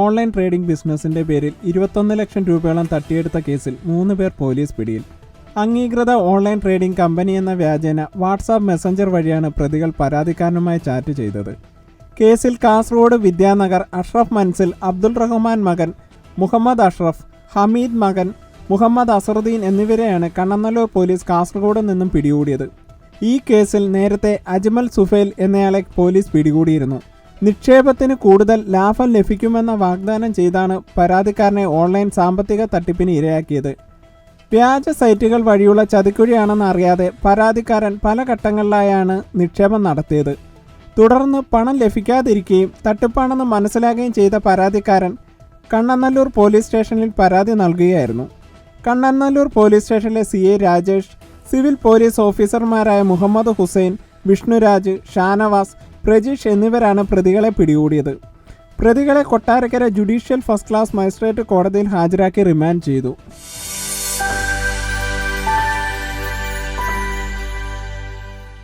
Online trading ബിസിനസിന്റെ പേരിൽ ഇരുപത്തൊന്ന് ലക്ഷം രൂപയോളം തട്ടിയെടുത്ത കേസിൽ മൂന്ന് പേർ പോലീസ് പിടിയിൽ. അംഗീകൃത ഓൺലൈൻ ട്രേഡിംഗ് കമ്പനി എന്ന വ്യാജേന വാട്സാപ്പ് മെസ്സഞ്ചർ വഴിയാണ് പ്രതികൾ പരാതിക്കാരനുമായി ചാറ്റ് ചെയ്തത്. കേസിൽ കാസർഗോഡ് വിദ്യാനഗർ അഷ്റഫ് മൻസിൽ അബ്ദുൾ റഹ്മാൻ മകൻ മുഹമ്മദ് അഷ്റഫ് ഹമീദ് മകൻ മുഹമ്മദ് അസറുദ്ദീൻ എന്നിവരെയാണ് കണ്ണനല്ലൂർ പോലീസ് കാസർഗോഡ് നിന്നും പിടികൂടിയത്. ഈ കേസിൽ നേരത്തെ അജ്മൽ സുഫേൽ എന്നയാളെ പോലീസ് പിടികൂടിയിരുന്നു. നിക്ഷേപത്തിന് കൂടുതൽ ലാഭം ലഭിക്കുമെന്ന വാഗ്ദാനം ചെയ്താണ് പരാതിക്കാരനെ ഓൺലൈൻ സാമ്പത്തിക തട്ടിപ്പിന് ഇരയാക്കിയത്. വ്യാജ സൈറ്റുകൾ വഴിയുള്ള ചതിക്കുഴിയാണെന്ന് അറിയാതെ പരാതിക്കാരൻ പല ഘട്ടങ്ങളിലായാണ് നിക്ഷേപം നടത്തിയത്. തുടർന്ന് പണം ലഭിക്കാതിരിക്കുകയും തട്ടിപ്പാണെന്ന് മനസ്സിലാകുകയും ചെയ്ത പരാതിക്കാരൻ കണ്ണനല്ലൂർ പോലീസ് സ്റ്റേഷനിൽ പരാതി നൽകുകയായിരുന്നു. കണ്ണനല്ലൂർ പോലീസ് സ്റ്റേഷനിലെ C A Rajesh civil police ഓഫീസർമാരായ മുഹമ്മദ് ഹുസൈൻ വിഷ്ണുരാജ് ഷാനവാസ് പ്രജീഷ് എന്നിവരാണ് പ്രതികളെ പിടികൂടിയത്. പ്രതികളെ Kottarakkara judicial first class magistrate കോടതിയിൽ ഹാജരാക്കി റിമാൻഡ് ചെയ്തു.